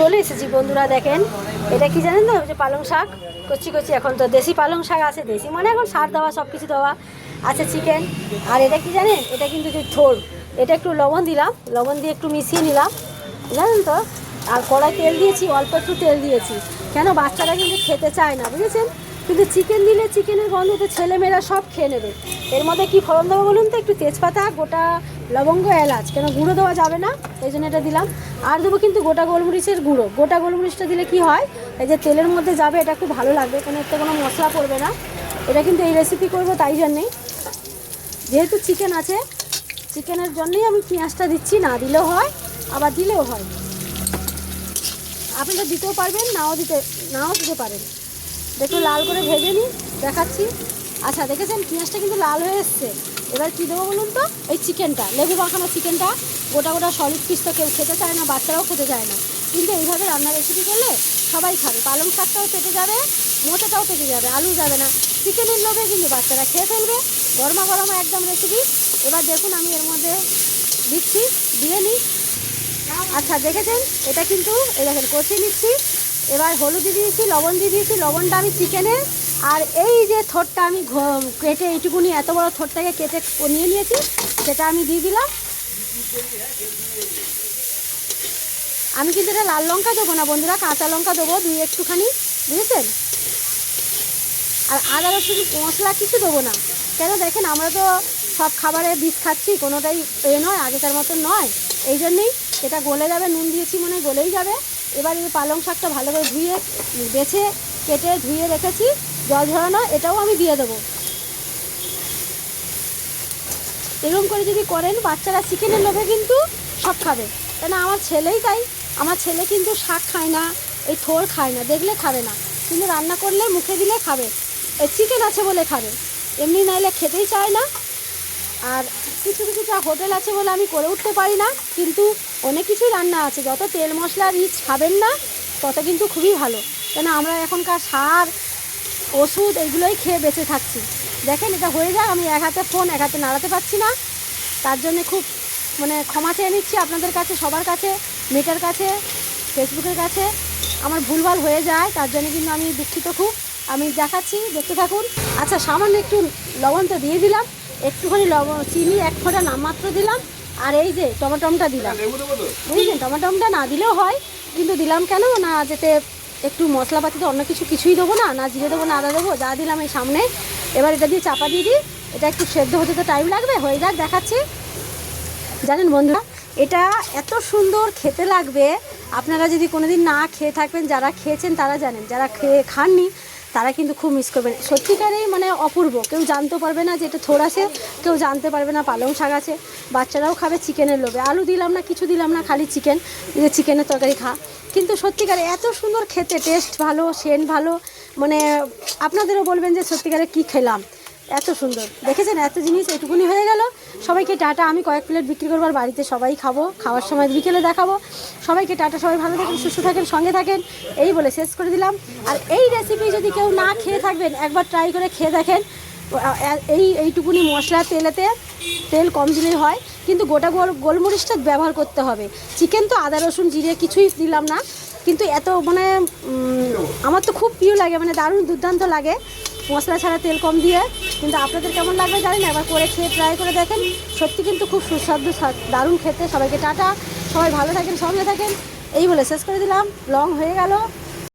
চলে এসেছি বন্ধুরা, দেখেন। এটা কি জানেন তো? যে পালং শাক, কচি কচি। এখন তো দেশি পালং শাক আছে, দেশি মানে এখন সার দেওয়া সব কিছু দেওয়া আছে চিকেন আর এটা কি জানেন? এটা কিন্তু যে থোর এটা একটু লবণ দিলাম, লবণ দিয়ে একটু মিশিয়ে নিলাম। জানেন তো? আর কড়াই তেল দিয়েছি, অল্প একটু তেল দিয়েছি। কেন? বাচ্চারা কিন্তু খেতে চায় না, বুঝেছেন? কিন্তু চিকেন দিলে চিকেনের গন্ধতে ছেলেমেয়েরা সব খেয়ে নেবে। এর মধ্যে কি ফোড়ন দেবো বলুন তো? একটু তেজপাতা, গোটা লবঙ্গ, এলাচ। কেন গুঁড়ো দেওয়া যাবে না? এই জন্য এটা দিলাম। আর দেবো কিন্তু গোটা গোলমরিচের গুঁড়ো। গোটা গোলমরিচটা দিলে কি হয়? এই যে তেলের মধ্যে যাবে, এটা খুব ভালো লাগবে। কোনো এতে কোনো মশলা পড়বে না। এটা কিন্তু এই রেসিপি করব তাই জন্যেই। যেহেতু চিকেন আছে চিকেনের জন্যই আমি পেঁয়াজটা দিচ্ছি। না দিলেও হয়, আবার দিলেও হয়। আপনারা দিতেও পারবেন, নাও দিতে নাও দিতে পারেন। একটু লাল করে ভেজে নিই, দেখাচ্ছি। আচ্ছা দেখেছেন? পেঁয়াজটা কিন্তু লাল হয়ে এসছে। এবার কী দেবো বলুন তো? এই চিকেনটা, লেবু মাখানো চিকেনটা। গোটা গোটা সলিড পিস তো কেউ খেতে চায় না, বাচ্চারাও খেতে চায় না। কিন্তু এইভাবে রান্না রেসিপি করলে সবাই খাবে। পালং শাকটাও পেটে যাবে, মোচাটাও পেটে যাবে, আলু যাবে না। চিকেনের লোভে কিন্তু বাচ্চারা খেয়ে ফেলবে। গরমা গরমা একদম রেসিপি এবার দেখুন, আমি এর মধ্যে দিচ্ছি, দিয়ে নিই। আচ্ছা দেখেছেন? এটা কিন্তু, এই দেখেন, কষিয়ে নিচ্ছি। এবার হলুদ দিয়ে দিয়েছি, লবণ দিয়ে দিয়েছি, লবণটা আমি চিকেনে, আর এই যে থোরটা আমি কেটে এইটুকুনি এত বড় থোরটাকে কেটে নিয়ে নিয়েছি, সেটা আমি দিয়ে দিলাম। আমি কিন্তু এটা লাল লঙ্কা দেবো না বন্ধুরা, কাঁচা লঙ্কা দেবো দুই একটুখানি, বুঝেছেন? আর আদা, রসুন, মশলা কিছু দেবো না। কেন দেখেন, আমরা তো সব খাবারে বিষ খাচ্ছি, কোনোটাই এ নয়, আগেকার মতো নয়। এই জন্যেই এটা গলে যাবে, নুন দিয়েছি মনে গলেই যাবে। এবার এই পালং শাকটা ভালো করে ধুয়ে, বেছে, কেটে ধুয়ে রেখেছি, জল ঝরানো, এটাও আমি দিয়ে দেবো। এরকম করে যদি করেন, বাচ্চারা চিকেনের লোভে কিন্তু, সব খাবে। কেন আমার ছেলেই তাই। আমার ছেলে কিন্তু শাক খায় না, এই থোর খায় না, দেখলে খাবে না। কিন্তু রান্না করলে মুখে দিলে খাবে। এই চিকেন আছে বলে খাবে। এমনি নাইলে খেতেই চায় না। আর কিছু কিছু যা হোটেল আছে বলে আমি করে উঠতে পারি না, কিন্তু অনেক কিছুই রান্না আছে। যত তেল মশলা রিচ খাবেন না, তত কিন্তু খুবই ভালো। কেন আমরা এখনকার সার, ওষুধ এইগুলোই খেয়ে বেঁচে থাকছি। দেখেন, এটা হয়ে যাক, আমি এক হাতে ফোন, এক হাতে নাড়াতে পারছি না। তার জন্য খুব মানে ক্ষমা চেয়ে নিচ্ছি আপনাদের কাছে, সবার কাছে মেটার কাছে, ফেসবুকের কাছে। আমার ভুলভাল হয়ে যায়, তার জন্য কিন্তু আমি দুঃখিত খুব। আমি দেখাচ্ছি, দেখতে থাকুন। আচ্ছা সামান্য একটু লবণ তো দিয়ে দিলাম। একটুখানি লবণ চিনি এক ফোঁটা নামমাত্র দিলাম। আর এই যে টমাটমটা দিলাম। বুঝলেন টমাটমটা না দিলেও হয় কিন্তু দিলাম কেন? না যেতে একটু মশলাপাতিতে অন্য কিছু কিছুই দেবো না না জিরে দেবো না আদা দেবো যা দিলাম এই সামনে। এবার এটা দিয়ে চাপা দিয়ে দিই। এটা একটু সেদ্ধ হতে তো টাইম লাগবে হয়ে যাক দেখাচ্ছি। জানেন বন্ধুরা এটা এত সুন্দর খেতে লাগবে। আপনারা যদি কোনোদিন না খেয়ে থাকবেন যারা খেয়েছেন তারা জানেন যারা খেয়ে খাননি তারা কিন্তু খুব মিস করবেন সত্যিকারেই মানে অপূর্ব। কেউ জানতে পারবে না যে এটা থোড় আছে, কেউ জানতে পারবে না পালং শাক আছে। বাচ্চারাও খাবে চিকেনের লোভে। আলু দিলাম না, কিছু দিলাম না, খালি চিকেন যে চিকেনের তরকারি খা। কিন্তু সত্যিকারে এত সুন্দর খেতে টেস্ট ভালো সেন্ট ভালো। মানে আপনাদেরও বলবেন যে সত্যিকারে কি খেলাম। এত সুন্দর। দেখেছেন? এত জিনিস এটুকুনি হয়ে গেল। সবাইকে টাটা। আমি কয়েক প্লেট বিক্রি করবার বাড়িতে সবাই খাব। খাওয়ার সময় বিকেলে দেখাবো। সবাইকে টাটা। সবাই ভালো থাকেন, সুস্থ থাকেন, সঙ্গে থাকেন। এই বলে শেষ করে দিলাম। আর এই রেসিপি যদি কেউ না খেয়ে থাকবেন, একবার ট্রাই করে খেয়ে দেখেন। এই, এইটুকুনি মশলা তেলেতে, তেল কম দিলেই হয়। কিন্তু গোটা গোল, গোলমরিচটা ব্যবহার করতে হবে। চিকেন তো আদা, রসুন, জিরে কিছুই দিলাম না। কিন্তু এত মানে আমার তো খুব প্রিয় লাগে। মানে দারুণ দুর্দান্ত লাগে। মশলা ছাড়া তেল কম দিয়ে। কিন্তু আপনাদের কেমন লাগবে জানি না এবার করে খেয়ে ট্রাই করে দেখেন। সত্যি কিন্তু খুব সুস্বাদু দারুণ খেতে। সবাইকে টাটা। সবাই ভালো থাকেন, সঙ্গে থাকেন। এই বলে শেষ করে দিলাম। লং হয়ে গেল।